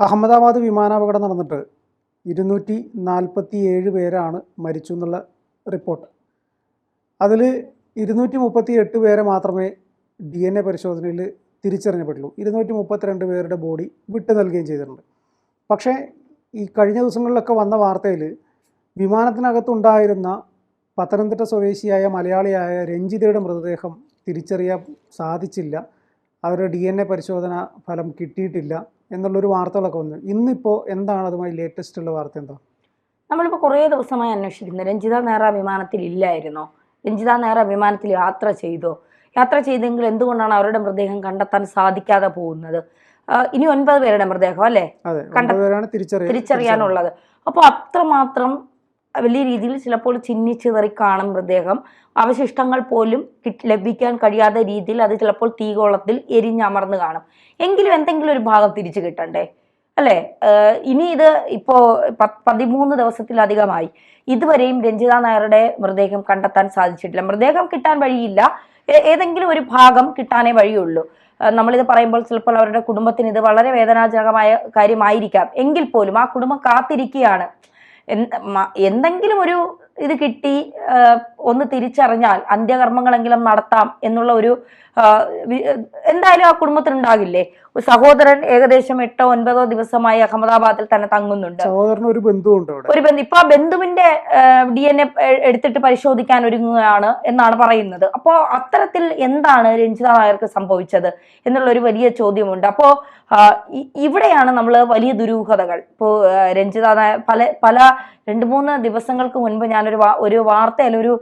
അഹമ്മദാബാദ് വിമാനാപകടം നടന്നിട്ട് ഇരുന്നൂറ്റി നാൽപ്പത്തി ഏഴ് പേരാണ് മരിച്ചു എന്നുള്ള റിപ്പോർട്ട്. അതിൽ ഇരുന്നൂറ്റി മുപ്പത്തി എട്ട് പേരെ മാത്രമേ ഡി എൻ എ പരിശോധനയിൽ തിരിച്ചറിഞ്ഞപ്പെട്ടുള്ളൂ. ഇരുന്നൂറ്റി മുപ്പത്തിരണ്ട് പേരുടെ ബോഡി വിട്ടു നൽകുകയും ചെയ്തിട്ടുണ്ട്. പക്ഷേ ഈ കഴിഞ്ഞ ദിവസങ്ങളിലൊക്കെ വന്ന വാർത്തയിൽ വിമാനത്തിനകത്തുണ്ടായിരുന്ന പത്തനംതിട്ട സ്വദേശിയായ മലയാളിയായ രഞ്ജിതയുടെ മൃതദേഹം തിരിച്ചറിയാൻ സാധിച്ചില്ല. അവരുടെ ഡി പരിശോധന ഫലം കിട്ടിയിട്ടില്ല. എന്നുള്ളൊരു വാർത്തകളൊക്കെ വന്നു. ഇന്നിപ്പോൾ എന്താണ് അതുമായി ലേറ്റസ്റ്റ് ഉള്ള വാർത്ത എന്താ? നമ്മളിപ്പോൾ കുറേ ദിവസമായി അന്വേഷിക്കുന്നു രഞ്ജിത നേറ വിമാനത്തിൽ ഇല്ലായിരുന്നോ. രഞ്ജിത നേറ വിമാനത്തിൽ യാത്ര ചെയ്തോ. യാത്ര ചെയ്തെങ്കിൽ എന്തുകൊണ്ടാണ് അവരുടെ മൃതദേഹം കണ്ടെത്താൻ സാധിക്കാതെ പോകുന്നത്? ഇനി ഒൻപത് പേരുടെ മൃതദേഹം അല്ലേ? തിരിച്ചറിയാനുള്ളത്. അപ്പോൾ അത്രമാത്രം വലിയ രീതിയിൽ ചിലപ്പോൾ ചിന്നിച്ചിതറി കാണും മൃതദേഹം. അവശിഷ്ടങ്ങൾ പോലും ലഭിക്കാൻ കഴിയാത്ത രീതിയിൽ അത് ചിലപ്പോൾ തീകോളത്തിൽ എരിഞ്ഞമർന്ന് കാണും. എങ്കിലും എന്തെങ്കിലും ഒരു ഭാഗം തിരിച്ചു കിട്ടണ്ടേ? അല്ലേ? ഇനി ഇത് ഇപ്പോ പ- പതിമൂന്ന് ദിവസത്തിലധികമായി ഇതുവരെയും രഞ്ജിത നായരുടെ മൃതദേഹം കണ്ടെത്താൻ സാധിച്ചിട്ടില്ല. മൃതദേഹം കിട്ടാൻ വഴിയില്ല. ഏതെങ്കിലും ഒരു ഭാഗം കിട്ടാനേ വഴിയുള്ളൂ. നമ്മളിത് പറയുമ്പോൾ ചിലപ്പോൾ അവരുടെ കുടുംബത്തിന് ഇത് വളരെ വേദനാജനകമായ കാര്യമായിരിക്കാം. എങ്കിൽ പോലും ആ കുടുംബം കാത്തിരിക്കുകയാണ്. എന്തെങ്കിലും ഒരു ഇത് കിട്ടി ഒന്ന് തിരിച്ചറിഞ്ഞാൽ അന്ത്യകർമ്മങ്ങളെങ്കിലും നടത്താം എന്നുള്ള ഒരു എന്തായാലും ആ കുടുംബത്തിൽ ഉണ്ടാകില്ലേ? സഹോദരൻ ഏകദേശം എട്ടോ ഒൻപതോ ദിവസമായി അഹമ്മദാബാദിൽ തന്നെ തങ്ങുന്നുണ്ട്. ഒരു ബന്ധുവുണ്ട് ഒരു ബന്ധു ഇപ്പൊ ആ ബന്ധുവിന്റെ ഡി എൻ എ എടുത്തിട്ട് പരിശോധിക്കാൻ ഒരുങ്ങുകയാണ് എന്നാണ് പറയുന്നത്. അപ്പോ അത്തരത്തിൽ എന്താണ് രഞ്ജിത നായർക്ക് സംഭവിച്ചത് എന്നുള്ള ഒരു വലിയ ചോദ്യമുണ്ട്. അപ്പോ ഇവിടെയാണ് നമ്മൾ വലിയ ദുരൂഹതകൾ. ഇപ്പോൾ രഞ്ജിത നായർ പല പല രണ്ട് മൂന്ന് ദിവസങ്ങൾക്ക് മുൻപ് ഞാനൊരു ഒരു വാർത്തയിൽ ഒരു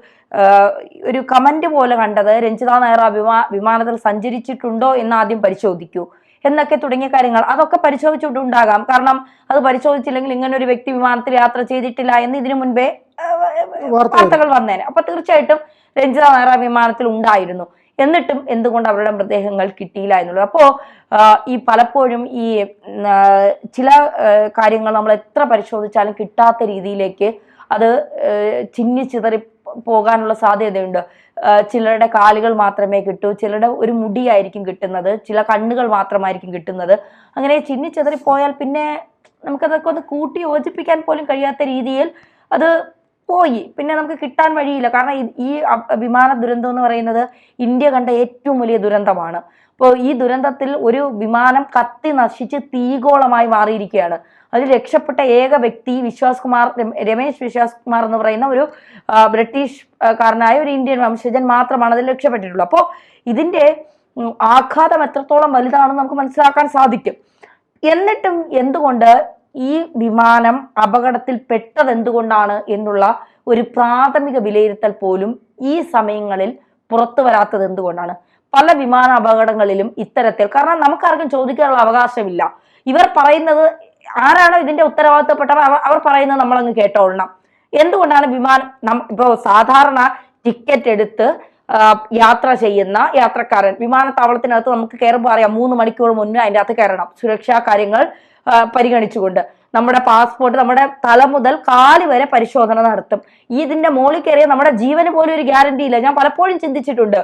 ഒരു കമന്റ് പോലെ കണ്ടത് രഞ്ജിത നായർ ആ വിമാ വിമാനത്തിൽ സഞ്ചരിച്ചിട്ടുണ്ടോ എന്ന് ആദ്യം പരിശോധിക്കൂ എന്നൊക്കെ തുടങ്ങിയ കാര്യങ്ങൾ. അതൊക്കെ പരിശോധിച്ചിട്ടുണ്ടാകാം. കാരണം അത് പരിശോധിച്ചില്ലെങ്കിൽ ഇങ്ങനെ ഒരു വ്യക്തി വിമാനത്തിൽ യാത്ര ചെയ്തിട്ടില്ല എന്ന് ഇതിനു മുൻപേ വാർത്തകൾ. വന്നേനെ. അപ്പൊ തീർച്ചയായിട്ടും രഞ്ജിത നായർ വിമാനത്തിൽ ഉണ്ടായിരുന്നു. എന്നിട്ടും എന്തുകൊണ്ട് അവരുടെ മൃതദേഹങ്ങൾ കിട്ടിയില്ല എന്നുള്ളത്. അപ്പോ ഈ പലപ്പോഴും ഈ ചില കാര്യങ്ങൾ നമ്മൾ എത്ര പരിശോധിച്ചാലും കിട്ടാത്ത രീതിയിലേക്ക് അത് ചിന്നി ചിതറി പോകാനുള്ള സാധ്യതയുണ്ട്. ചിലരുടെ കാലുകൾ മാത്രമേ കിട്ടൂ. ചിലരുടെ ഒരു മുടിയായിരിക്കും കിട്ടുന്നത്. ചില കണ്ണുകൾ മാത്രമായിരിക്കും കിട്ടുന്നത്. അങ്ങനെ ചിന്നി ചിതറി പോയാൽ പിന്നെ നമുക്കതൊക്കെ ഒന്ന് കൂട്ടി യോജിപ്പിക്കാൻ പോലും കഴിയാത്ത രീതിയിൽ അത് പോയി. പിന്നെ നമുക്ക് കിട്ടാൻ വഴിയില്ല. കാരണം ഈ- വിമാന ദുരന്തം എന്ന് പറയുന്നത് ഇന്ത്യ കണ്ട ഏറ്റവും വലിയ ദുരന്തമാണ്. അപ്പോൾ ഈ ദുരന്തത്തിൽ ഒരു വിമാനം കത്തി നശിച്ച് തീഗോളമായി മാറിയിരിക്കുകയാണ്. അതിൽ രക്ഷപ്പെട്ട ഏക വ്യക്തി വിശ്വാസ് കുമാർ രമേശ് വിശ്വാസ് കുമാർ എന്ന് പറയുന്ന ഒരു ബ്രിട്ടീഷ് കാരനായ ഒരു ഇന്ത്യൻ വംശജൻ മാത്രമാണ് അതിൽ രക്ഷപ്പെട്ടിട്ടുള്ളത്. അപ്പോൾ ഇതിന്റെ ആഘാതം എത്രത്തോളം വലുതാണെന്ന് നമുക്ക് മനസ്സിലാക്കാൻ സാധിക്കും. എന്നിട്ടും എന്തുകൊണ്ട് ഈ വിമാനം അപകടത്തിൽ പെട്ടത് എന്തുകൊണ്ടാണ് എന്നുള്ള ഒരു പ്രാഥമിക വിലയിരുത്തൽ പോലും ഈ സമയങ്ങളിൽ പുറത്തു വരാത്തത് എന്തുകൊണ്ടാണ്? പല വിമാന അപകടങ്ങളിലും ഇത്തരത്തിൽ കാരണം നമുക്കാർക്കും ചോദിക്കാനുള്ള അവകാശമില്ല. ഇവർ പറയുന്നത് ആരാണോ ഇതിന്റെ ഉത്തരവാദിത്തപ്പെട്ടവർ അവർ പറയുന്നത് നമ്മളങ്ങ് കേട്ടോളണം. എന്തുകൊണ്ടാണ് വിമാനം ഇപ്പോ സാധാരണ ടിക്കറ്റ് എടുത്ത് യാത്ര ചെയ്യുന്ന യാത്രക്കാരൻ. വിമാനത്താവളത്തിനകത്ത് നമുക്ക് കയറുമ്പോൾ അറിയാം മൂന്ന് മണിക്കൂർ മുന്നേ അതിന്റെ അകത്ത് കയറണം. സുരക്ഷാ കാര്യങ്ങൾ പരിഗണിച്ചുകൊണ്ട്. നമ്മുടെ പാസ്പോർട്ട് നമ്മുടെ തല മുതൽ കാൽ വരെ പരിശോധന നടത്തും. ഈ ഇതിന്റെ മുകളിൽ കയറിയ നമ്മുടെ ജീവന് പോലും ഒരു ഗ്യാരണ്ടി ഇല്ല. ഞാൻ പലപ്പോഴും ചിന്തിച്ചിട്ടുണ്ട്.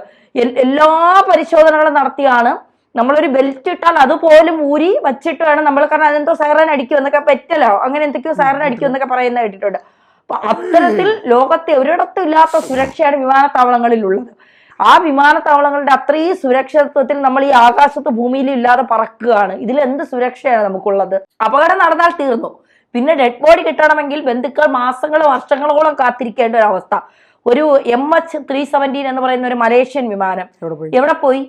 എല്ലാ പരിശോധനകളും നടത്തിയാണ്. നമ്മളൊരു ബെൽറ്റ് ഇട്ടാൽ അതുപോലും ഊരി വച്ചിട്ട് വേണം നമ്മൾ കാരണം അതെന്തോ സൈറൻ അടിക്കും എന്നൊക്കെ പറ്റലോ? അങ്ങനെ എന്തൊക്കെയോ സൈറൻ അടിക്കും എന്നൊക്കെ പറയുന്ന കേട്ടിട്ടുണ്ട്. അപ്പൊ അത്തരത്തിൽ ലോകത്തെ ഒരിടത്തും ഇല്ലാത്ത സുരക്ഷയാണ് വിമാനത്താവളങ്ങളിൽ ഉള്ളത് ആ വിമാനത്താവളങ്ങളുടെ അത്രയും സുരക്ഷിതത്വത്തിൽ നമ്മൾ ഈ ആകാശത്ത് ഭൂമിയിൽ ഇല്ലാതെ പറക്കുകയാണ്. ഇതിൽ എന്ത് സുരക്ഷയാണ് നമുക്കുള്ളത്? അപകടം നടന്നാൽ തീർന്നു. പിന്നെ ഡെഡ് ബോഡി കിട്ടണമെങ്കിൽ ബന്ധുക്കൾ മാസങ്ങളോ വർഷങ്ങളോളം കാത്തിരിക്കേണ്ട ഒരു അവസ്ഥ. ഒരു എം എച്ച് ത്രീ സെവന്റീൻ എന്ന് പറയുന്ന ഒരു മലേഷ്യൻ വിമാനം. എവിടെ പോയി?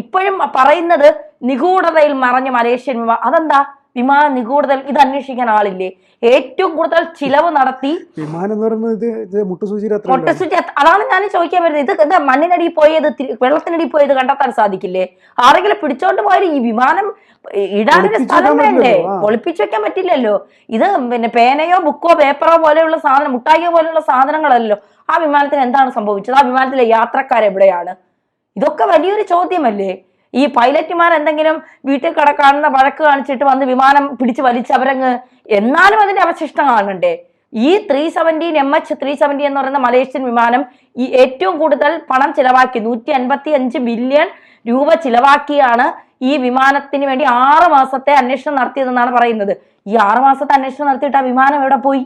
ഇപ്പോഴും പറയുന്നത് നിഗൂഢതയിൽ മറഞ്ഞ മലേഷ്യൻ വിമാനം. അതെന്താ? വിമാന നികൂടുതൽ ഇത് അന്വേഷിക്കാൻ ആളില്ലേ? ഏറ്റവും കൂടുതൽ ചിലവ് നടത്തി വിമാനം എന്ന് പറയുന്നത്. പൊട്ടസ്വിച്ച് അതാണ് ഞാൻ ചോദിക്കാൻ വരുന്നത്. ഇത് ഇത് മണ്ണിനടിയിൽ പോയത് വെള്ളത്തിനടി വെള്ളത്തിനടിയിൽ പോയത് കണ്ടെത്താൻ സാധിക്കില്ലേ? ആരെങ്കിലും പിടിച്ചോണ്ട് പോയാലും ഈ വിമാനം ഇടാനൊരു സ്ഥലം വേണ്ടേ? ഒളിപ്പിച്ചു വെക്കാൻ പറ്റില്ലല്ലോ. ഇത് പിന്നെ പേനയോ ബുക്കോ പേപ്പറോ പോലെയുള്ള സാധനം മുട്ടായിയോ പോലെയുള്ള സാധനങ്ങളല്ലോ ആ വിമാനത്തിന് എന്താണ് സംഭവിച്ചത്? ആ വിമാനത്തിലെ യാത്രക്കാരെവിടെയാണ്? ഇതൊക്കെ വലിയൊരു ചോദ്യമല്ലേ? ഈ പൈലറ്റുമാർ എന്തെങ്കിലും വീട്ടിൽ കിടക്കാണെന്ന വഴക്ക് കാണിച്ചിട്ട് വന്ന് വിമാനം പിടിച്ച് വലിച്ചവരങ്ങ് എന്നാലും അതിന്റെ അവശിഷ്ടം കാണണ്ടേ? ഈ three seventeen M H three seventy എന്ന് പറയുന്ന മലേഷ്യൻ വിമാനം ഈ ഏറ്റവും കൂടുതൽ പണം ചിലവാക്കി നൂറ്റി അൻപത്തി അഞ്ച് ബില്യൺ രൂപ ചിലവാക്കിയാണ് ഈ വിമാനത്തിന് വേണ്ടി ആറ് മാസത്തെ അന്വേഷണം നടത്തിയതെന്നാണ് പറയുന്നത്. ഈ ആറ് മാസത്തെ അന്വേഷണം നടത്തിയിട്ട് ആ വിമാനം എവിടെ പോയി?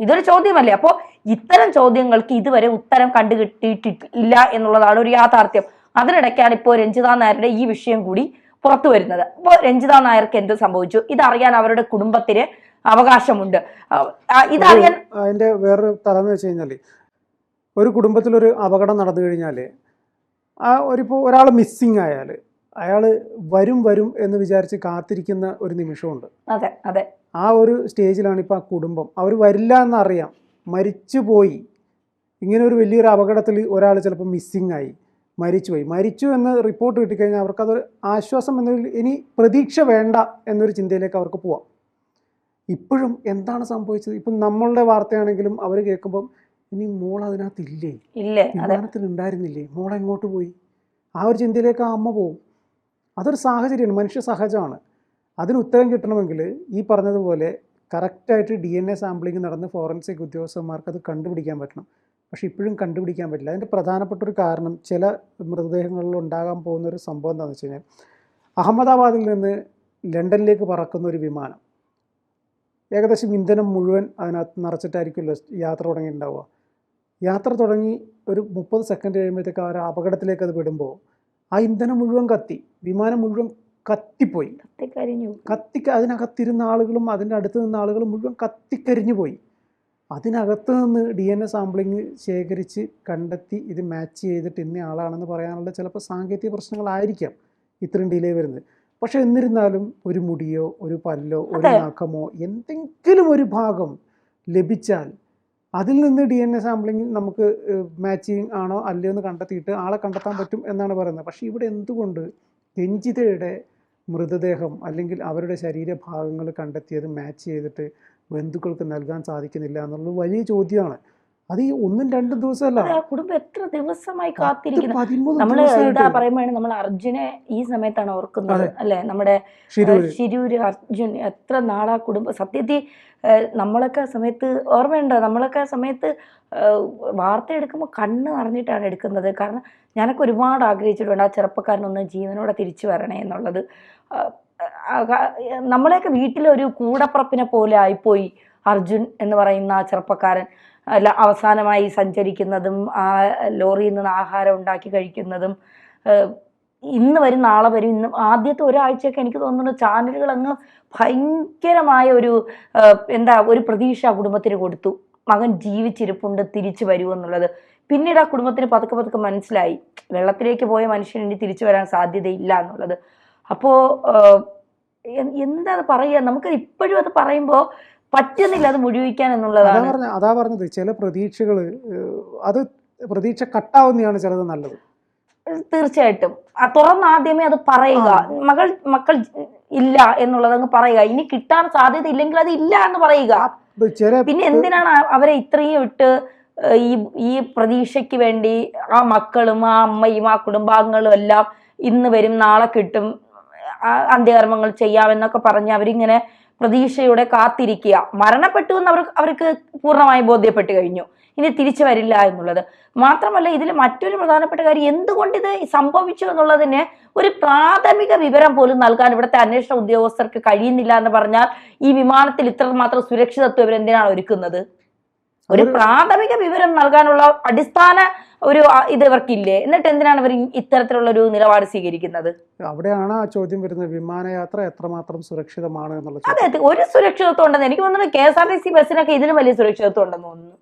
ഇതൊരു ചോദ്യമല്ലേ? അപ്പോൾ ഇത്തരം ചോദ്യങ്ങൾക്ക് ഇതുവരെ ഉത്തരം കണ്ടുകിട്ടിയിട്ടില്ല എന്നുള്ളതാണ് ഒരു യാഥാർത്ഥ്യം. അതിനിടയ്ക്കാണ് ഇപ്പോൾ രഞ്ജിത നായരുടെ ഈ വിഷയം കൂടി പുറത്തു വരുന്നത്. അപ്പോൾ രഞ്ജിത നായർക്ക് എന്ത് സംഭവിച്ചു? ഇതറിയാൻ അവരുടെ കുടുംബത്തിന് അവകാശമുണ്ട്. ഇതറിയാൻ അതിന്റെ വേറൊരു തലം എന്ന് വെച്ച് കഴിഞ്ഞാൽ ഒരു കുടുംബത്തിലൊരു അപകടം നടന്നു കഴിഞ്ഞാൽ ആ ഒരിപ്പോൾ ഒരാൾ മിസ്സിങ് ആയാൽ അയാൾ വരും വരും എന്ന് വിചാരിച്ച് കാത്തിരിക്കുന്ന ഒരു നിമിഷമുണ്ട്. അതെ അതെ. ആ ഒരു സ്റ്റേജിലാണ് ഇപ്പോൾ ആ കുടുംബം. അവർ വരില്ല എന്നറിയാം. മരിച്ചു പോയി. ഇങ്ങനെ ഒരു വലിയൊരു അപകടത്തിൽ ഒരാൾ ചിലപ്പോൾ മിസ്സിങ് ആയി. മരിച്ചുപോയി. മരിച്ചു എന്ന് റിപ്പോർട്ട് കിട്ടിക്കഴിഞ്ഞാൽ അവർക്കത് ആശ്വാസം എന്നതിൽ ഇനി പ്രതീക്ഷ വേണ്ട എന്നൊരു ചിന്തയിലേക്ക് അവർക്ക് പോവാം. ഇപ്പോഴും എന്താണ് സംഭവിച്ചത്? ഇപ്പം നമ്മളുടെ വാർത്തയാണെങ്കിലും അവർ കേൾക്കുമ്പം ഇനി മോൾ അതിനകത്തില്ലേ? വിമാനത്തിൽ ഉണ്ടായിരുന്നില്ലേ മോൾ എങ്ങോട്ട് പോയി? ആ ഒരു ചിന്തയിലേക്ക് ആ അമ്മ പോവും. അതൊരു സാഹചര്യമാണ് മനുഷ്യ സഹജമാണ്. അതിന് ഉത്തരം കിട്ടണമെങ്കിൽ ഈ പറഞ്ഞതുപോലെ കറക്റ്റായിട്ട് ഡി എൻ എ സാമ്പിളിംഗ് നടന്ന് ഫോറൻസിക് ഉദ്യോഗസ്ഥന്മാർക്ക് അത് കണ്ടുപിടിക്കാൻ പറ്റണം. പക്ഷെ ഇപ്പോഴും കണ്ടുപിടിക്കാൻ പറ്റില്ല. അതിന്റെ പ്രധാനപ്പെട്ട ഒരു കാരണം ചില മൃതദേഹങ്ങളിൽ ഉണ്ടാകാൻ പോകുന്ന ഒരു സംഭവം എന്താണെന്ന് വെച്ച് കഴിഞ്ഞാൽ അഹമ്മദാബാദിൽ നിന്ന് ലണ്ടനിലേക്ക് പറക്കുന്ന ഒരു വിമാനം. ഏകദേശം ഇന്ധനം മുഴുവൻ അതിനകത്ത് നിറച്ചിട്ടായിരിക്കുമല്ലോ യാത്ര തുടങ്ങിയിട്ടുണ്ടാവുക. യാത്ര തുടങ്ങി ഒരു മുപ്പത് സെക്കൻഡ് കഴിയുമ്പോഴത്തേക്ക് ആ ഒരു അപകടത്തിലേക്ക് അത് വിടുമ്പോൾ ആ ഇന്ധനം മുഴുവൻ കത്തി വിമാനം മുഴുവൻ കത്തിപ്പോയി. കത്തിക്കരിഞ്ഞു കത്തി അതിനകത്തിരുന്ന ആളുകളും അതിന്റെ അടുത്ത് നിന്ന ആളുകളും മുഴുവൻ കത്തിക്കരിഞ്ഞു പോയി. അതിനകത്ത് നിന്ന് ഡി എൻ എ സാമ്പിളിങ് ശേഖരിച്ച് കണ്ടെത്തി ഇത് മാച്ച് ചെയ്തിട്ട് ഇന്ന ആളാണെന്ന് പറയാനുള്ള ചിലപ്പോൾ സാങ്കേതിക പ്രശ്നങ്ങളായിരിക്കാം ഇത്രയും ഡിലേ വരുന്നത്. പക്ഷെ എന്നിരുന്നാലും ഒരു മുടിയോ ഒരു പല്ലോ ഒരു നാക്കമോ എന്തെങ്കിലും ഒരു ഭാഗം ലഭിച്ചാൽ അതിൽ നിന്ന് ഡി എൻ എ സാമ്പിളിങ് നമുക്ക് മാച്ചിങ് ആണോ അല്ലയോ എന്ന് കണ്ടെത്തിയിട്ട് ആളെ കണ്ടെത്താൻ പറ്റും എന്നാണ് പറയുന്നത്. പക്ഷേ ഇവിടെ എന്തുകൊണ്ട് രഞ്ജിതയുടെ മൃതദേഹം അല്ലെങ്കിൽ അവരുടെ ശരീരഭാഗങ്ങൾ കണ്ടെത്തിയത് മാച്ച് ചെയ്തിട്ട് ബന്ധുക്കൾക്ക് നൽകാൻ സാധിക്കുന്നില്ല എന്നുള്ളത് വലിയ ചോദ്യമാണ്. അത് ഈ ഒന്നും രണ്ടും ദിവസമല്ല. കുടുംബം എത്ര ദിവസമായി കാത്തിരിക്കുന്നു? നമ്മൾ എന്താ പറയുമ്പോഴാണ് നമ്മൾ അർജുനെ ഈ സമയത്താണ് ഓർക്കുന്നത്. അല്ലെ? നമ്മുടെ ശിരൂര്. അർജുൻ എത്ര നാളാ കുടുംബം സത്യത്തിൽ നമ്മളൊക്കെ ആ സമയത്ത് ഓർമ്മയുണ്ടോ? നമ്മളൊക്കെ ആ സമയത്ത് വാർത്ത എടുക്കുമ്പോൾ കണ്ണ് നിറഞ്ഞിട്ടാണ് എടുക്കുന്നത്. കാരണം ഞാനൊക്കെ ഒരുപാട് ആഗ്രഹിച്ചിട്ടുണ്ട് ആ ചെറുപ്പക്കാരനൊന്ന് ജീവനോടെ തിരിച്ചു വരണേ എന്നുള്ളത്. നമ്മളെയൊക്കെ വീട്ടിലൊരു കൂടപ്പുറപ്പിനെ പോലെ ആയിപ്പോയി അർജുൻ എന്ന് പറയുന്ന ആ ചെറുപ്പക്കാരൻ. അല്ല അവസാനമായി സഞ്ചരിക്കുന്നതും ആ ലോറിയിൽ നിന്ന് ആഹാരം ഉണ്ടാക്കി കഴിക്കുന്നതും ഇന്ന് വരും നാളെ വരും ഇന്ന് ആദ്യത്തെ ഒരാഴ്ചയൊക്കെ എനിക്ക് തോന്നുന്നു ചാനലുകൾ അങ്ങ് ഭയങ്കരമായ ഒരു എന്താ ഒരു പ്രതീക്ഷ കുടുംബത്തിന് കൊടുത്തു. മകൻ ജീവിച്ചിരിപ്പുണ്ട് തിരിച്ചു വരൂ എന്നുള്ളത്. പിന്നീട് ആ കുടുംബത്തിന് പതുക്കെ പതുക്കെ മനസ്സിലായി. വെള്ളത്തിലേക്ക് പോയ മനുഷ്യൻ ഇനി തിരിച്ചു വരാൻ സാധ്യതയില്ല എന്നുള്ളത്. അപ്പോ എന്താണ് പറയുക നമുക്ക് ഇപ്പോഴും അത് പറയുമ്പോൾ പറ്റുന്നില്ല അത് മുഴുവിക്കാൻ എന്നുള്ളതാണ്. പറഞ്ഞ അതാ പറഞ്ഞത്. ചില പ്രതീക്ഷകൾ അത് പ്രതീക്ഷ കട്ടാവുന്നതാണ് ചിലത് നല്ലത്. തീർച്ചയായിട്ടും. തുറന്ന് ആദ്യമേ അത് പറയുക. മകൾ മക്കൾ ഇല്ല എന്നുള്ളത് അങ്ങ് പറയുക. ഇനി കിട്ടാൻ സാധ്യത ഇല്ലെങ്കിൽ അത് ഇല്ല എന്ന് പറയുക. പിന്നെ എന്തിനാണ് അവരെ ഇത്രയും ഇട്ട് ഈ ഈ പ്രതീക്ഷയ്ക്ക് വേണ്ടി ആ മക്കളും ആ അമ്മയും ആ കുടുംബാംഗങ്ങളും എല്ലാം ഇന്ന് വരും നാളെ കിട്ടും അന്ത്യകർമ്മങ്ങൾ ചെയ്യാമെന്നൊക്കെ പറഞ്ഞ് അവരിങ്ങനെ പ്രതീക്ഷയോടെ കാത്തിരിക്കുക. മരണപ്പെട്ടു എന്ന് അവർ അവർക്ക് പൂർണമായി ബോധ്യപ്പെട്ട് കഴിഞ്ഞു. ഇനി തിരിച്ചു വരില്ല എന്നുള്ളത്. മാത്രമല്ല ഇതിൽ മറ്റൊരു പ്രധാനപ്പെട്ട കാര്യം എന്തുകൊണ്ട് ഇത് സംഭവിച്ചു എന്നുള്ളതിന് ഒരു പ്രാഥമിക വിവരം പോലും നൽകാൻ ഇവിടുത്തെ അന്വേഷണ ഉദ്യോഗസ്ഥർക്ക് കഴിയുന്നില്ല എന്ന് പറഞ്ഞാൽ ഈ വിമാനത്തിൽ ഇത്രമാത്രം സുരക്ഷിതത്വം ഇവരെന്തിനാണ് ഒരുക്കുന്നത്? ഒരു പ്രാഥമിക വിവരം നൽകാനുള്ള അടിസ്ഥാന ഒരു ഇത് ഇവർക്കില്ലേ? എന്നിട്ട് എന്തിനാണ് ഇവർ ഇത്തരത്തിലുള്ള ഒരു നിലപാട് സ്വീകരിക്കുന്നത്? അവിടെയാണ് ആ ചോദ്യം വരുന്നത്. വിമാനയാത്ര എത്രമാത്രം സുരക്ഷിതമാണ് എന്നുള്ള ചോദ്യം. അതെ. ഒരു സുരക്ഷിതത്വം ഉണ്ടെന്ന് എനിക്ക് തോന്നുന്നു K S R T C ബസ്സിനൊക്കെ ഇതിലും വലിയ സുരക്ഷിതത്വം ഉണ്ടെന്ന് തോന്നുന്നു.